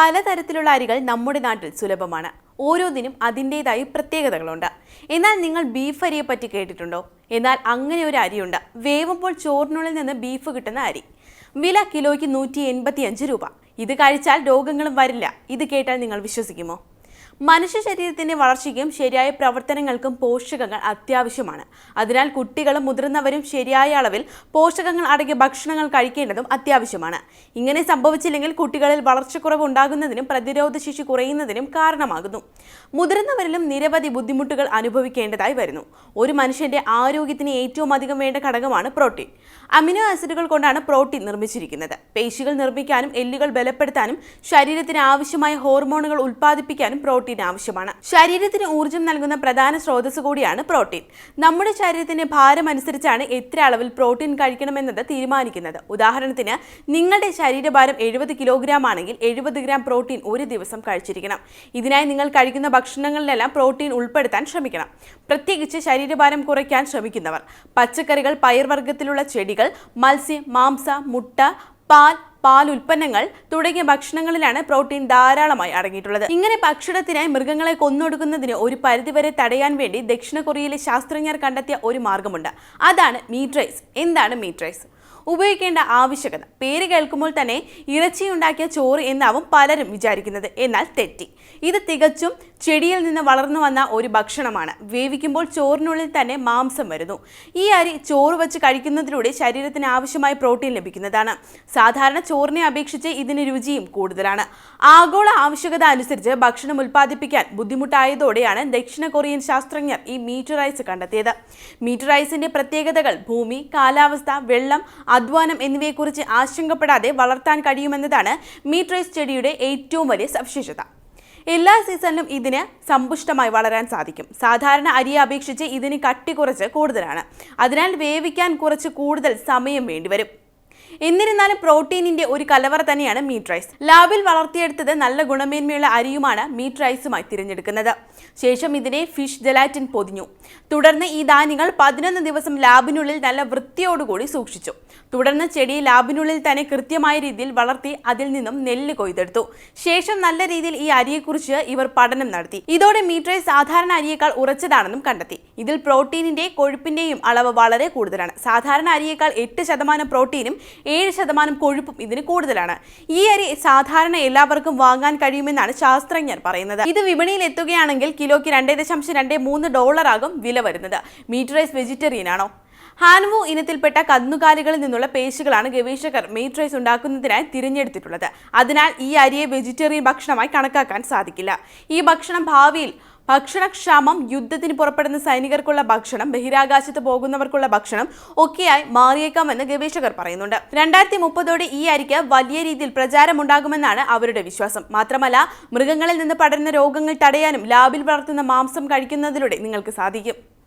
പലതരത്തിലുള്ള അരികൾ നമ്മുടെ നാട്ടിൽ സുലഭമാണ്. ഓരോന്നിനും അതിന്റെതായ പ്രത്യേകതകളുണ്ട്. എന്നാൽ നിങ്ങൾ ബീഫ് അരിയെ പറ്റി കേട്ടിട്ടുണ്ടോ? എന്നാൽ അങ്ങനെ ഒരു അരിയുണ്ട്. വേവുമ്പോൾ ചോറിനുള്ളിൽ നിന്ന് ബീഫ് കിട്ടുന്ന അരി. വില കിലോയ്ക്ക് നൂറ്റി എൺപത്തി രൂപ. ഇത് കഴിച്ചാൽ രോഗങ്ങളും വരില്ല. ഇത് കേട്ടാൽ നിങ്ങൾ വിശ്വസിക്കുമോ? മനുഷ്യ ശരീരത്തിന്റെ വളർച്ചയ്ക്കും ശരിയായ പ്രവർത്തനങ്ങൾക്കും പോഷകങ്ങൾ അത്യാവശ്യമാണ്. അതിനാൽ കുട്ടികളും മുതിർന്നവരും ശരിയായ അളവിൽ പോഷകങ്ങൾ അടങ്ങിയ ഭക്ഷണങ്ങൾ കഴിക്കേണ്ടതും അത്യാവശ്യമാണ്. ഇങ്ങനെ സംഭവിച്ചില്ലെങ്കിൽ കുട്ടികളിൽ വളർച്ചക്കുറവ് ഉണ്ടാകുന്നതിനും പ്രതിരോധ ശേഷി കുറയുന്നതിനും കാരണമാകുന്നു. മുതിർന്നവരിലും നിരവധി ബുദ്ധിമുട്ടുകൾ അനുഭവിക്കേണ്ടതായി വരുന്നു. ഒരു മനുഷ്യന്റെ ആരോഗ്യത്തിന് ഏറ്റവും അധികം വേണ്ട ഘടകമാണ് പ്രോട്ടീൻ. അമിനോ ആസിഡുകൾ കൊണ്ടാണ് പ്രോട്ടീൻ നിർമ്മിച്ചിരിക്കുന്നത്. പേശികൾ നിർമ്മിക്കാനും എല്ലുകൾ ബലപ്പെടുത്താനും ശരീരത്തിന് ആവശ്യമായ ഹോർമോണുകൾ ഉൽപ്പാദിപ്പിക്കാനും പ്രോട്ടീൻ ആവശ്യമാണ് ശരീരത്തിന് ഊർജം നൽകുന്ന പ്രധാന സ്രോതസ് കൂടിയാണ് പ്രോട്ടീൻ. നമ്മുടെ ശരീരത്തിന്റെ ഭാരം അനുസരിച്ചാണ് എത്ര അളവിൽ പ്രോട്ടീൻ കഴിക്കണമെന്നത് തീരുമാനിക്കുന്നത്. ഉദാഹരണത്തിന് നിങ്ങളുടെ ശരീരഭാരം എഴുപത് കിലോഗ്രാം ആണെങ്കിൽ എഴുപത് ഗ്രാം പ്രോട്ടീൻ ഒരു ദിവസം കഴിച്ചിരിക്കണം. ഇതിനായി നിങ്ങൾ കഴിക്കുന്ന ഭക്ഷണങ്ങളിലെല്ലാം പ്രോട്ടീൻ ഉൾപ്പെടുത്താൻ ശ്രമിക്കണം. പ്രത്യേകിച്ച് ശരീരഭാരം കുറയ്ക്കാൻ ശ്രമിക്കുന്നവർ. പച്ചക്കറികൾ പയർവർഗത്തിലുള്ള ചെടികൾ മത്സ്യം മാംസ മുട്ട പാൽ പാൽ ഉൽപ്പന്നങ്ങൾ തുടങ്ങിയ ഭക്ഷണങ്ങളിലാണ് പ്രോട്ടീൻ ധാരാളമായി അടങ്ങിയിട്ടുള്ളത്. ഇങ്ങനെ ഭക്ഷണത്തിനായി മൃഗങ്ങളെ കൊന്നൊടുക്കുന്നതിന് ഒരു പരിധിവരെ തടയാൻ വേണ്ടി ദക്ഷിണ കൊറിയയിലെ ശാസ്ത്രജ്ഞർ കണ്ടെത്തിയ ഒരു മാർഗമുണ്ട്. അതാണ് മീറ്റ് റൈസ് എന്താണ് മീറ്റ് റൈസ് ഉപയോഗിക്കേണ്ട ആവശ്യകത. പേര് കേൾക്കുമ്പോൾ തന്നെ ഇറച്ചി ഉണ്ടാക്കിയ ചോറ് എന്നാവും പലരും വിചാരിക്കുന്നത്. എന്നാൽ തെറ്റി. ഇത് തികച്ചും ചെടിയിൽ നിന്ന് വളർന്നു വന്ന ഒരു ഭക്ഷണമാണ്. വേവിക്കുമ്പോൾ ചോറിനുള്ളിൽ തന്നെ മാംസം വരുന്നു. ഈ അരി ചോറ് വെച്ച് കഴിക്കുന്നതിലൂടെ ശരീരത്തിന് ആവശ്യമായ പ്രോട്ടീൻ ലഭിക്കുന്നതാണ്. സാധാരണ ചോറിനെ അപേക്ഷിച്ച് ഇതിന് രുചിയും കൂടുതലാണ്. ആഗോള ആവശ്യകത അനുസരിച്ച് ഭക്ഷണം ഉൽപ്പാദിപ്പിക്കാൻ ബുദ്ധിമുട്ടായതോടെയാണ് ദക്ഷിണ കൊറിയൻ ശാസ്ത്രജ്ഞർ ഈ മീറ്റ് റൈസ് കണ്ടെത്തിയത്. മീറ്റ് റൈസിന്റെ പ്രത്യേകതകൾ ഭൂമി കാലാവസ്ഥ വെള്ളം അധ്വാനം എന്നിവയെക്കുറിച്ച് ആശങ്കപ്പെടാതെ വളർത്താൻ കഴിയുമെന്നതാണ് മീറ്റ് റൈസ് ചെടിയുടെ ഏറ്റവും വലിയ സവിശേഷത. എല്ലാ സീസണിലും ഇതിന് സമ്പുഷ്ടമായി വളരാൻ സാധിക്കും. സാധാരണ അരിയെ അപേക്ഷിച്ച് ഇതിന് കട്ടി കുറച്ച് കൂടുതലാണ്. അതിനാൽ വേവിക്കാൻ കുറച്ച് കൂടുതൽ സമയം വേണ്ടിവരും. എന്നിരുന്നാലും പ്രോട്ടീനിന്റെ ഒരു കലവറ തന്നെയാണ് മീറ്റ് റൈസ്. ലാബിൽ വളർത്തിയെടുത്തത് നല്ല ഗുണമേന്മയുള്ള അരിയുമാണ് മീറ്റ് റൈസുമായി തിരഞ്ഞെടുക്കുന്നത്. ശേഷം ഇതിനെ ഫിഷ് ജലാറ്റിൻ പൊതിഞ്ഞു. തുടർന്ന് ഈ ധാന്യങ്ങൾ പതിനൊന്ന് ദിവസം ലാബിനുള്ളിൽ നല്ല വൃത്തിയോടുകൂടി സൂക്ഷിച്ചു. തുടർന്ന് ചെടി ലാബിനുള്ളിൽ തന്നെ കൃത്യമായ രീതിയിൽ വളർത്തി അതിൽ നിന്നും നെല്ല് കൊയ്തെടുത്തു. ശേഷം നല്ല രീതിയിൽ ഈ അരിയെക്കുറിച്ച് ഇവർ പഠനം നടത്തി. ഇതോടെ മീറ്റ് റൈസ് സാധാരണ അരിയേക്കാൾ ഉറച്ചതാണെന്നും കണ്ടെത്തി. ഇതിൽ പ്രോട്ടീനിന്റെ കൊഴുപ്പിന്റെയും അളവ് വളരെ കൂടുതലാണ്. സാധാരണ അരിയേക്കാൾ എട്ട് ശതമാനം പ്രോട്ടീനും ഏഴ് ശതമാനം കൊഴുപ്പും ഇതിന് കൂടുതലാണ്. ഈ അരി സാധാരണ എല്ലാവർക്കും വാങ്ങാൻ കഴിയുമെന്നാണ് ശാസ്ത്രജ്ഞർ പറയുന്നത്. ഇത് വിപണിയിൽ എത്തുകയാണെങ്കിൽ കിലോയ്ക്ക് രണ്ടേ ദശാംശം രണ്ടേ മൂന്ന് ഡോളറാകും വില വരുന്നത്. മീറ്റ് റൈസ് വെജിറ്റേറിയൻ ആണോ? ഹാൻവു ഇനത്തിൽപ്പെട്ട കന്നുകാലികളിൽ നിന്നുള്ള പേശികളാണ് ഗവേഷകർ മീറ്റ് റൈസ് ഉണ്ടാക്കുന്നതിനായി തിരഞ്ഞെടുത്തിട്ടുള്ളത്. അതിനാൽ ഈ അരിയെ വെജിറ്റേറിയൻ ഭക്ഷണമായി കണക്കാക്കാൻ സാധിക്കില്ല. ഈ ഭക്ഷണം ഭാവിയിൽ ഭക്ഷണക്ഷാമം യുദ്ധത്തിന് പുറപ്പെടുന്ന സൈനികർക്കുള്ള ഭക്ഷണം ബഹിരാകാശത്ത് പോകുന്നവർക്കുള്ള ഭക്ഷണം ഒക്കെയായി മാറിയേക്കാമെന്ന് ഗവേഷകർ പറയുന്നുണ്ട്. രണ്ടായിരത്തി മുപ്പതോടെ ഈ അരിക്ക് വലിയ രീതിയിൽ പ്രചാരമുണ്ടാകുമെന്നാണ് അവരുടെ വിശ്വാസം. മാത്രമല്ല മൃഗങ്ങളിൽ നിന്ന് പടരുന്ന രോഗങ്ങൾ തടയാനും ലാബിൽ വളർത്തുന്ന മാംസം കഴിക്കുന്നതിലൂടെ നിങ്ങൾക്ക് സാധിക്കും.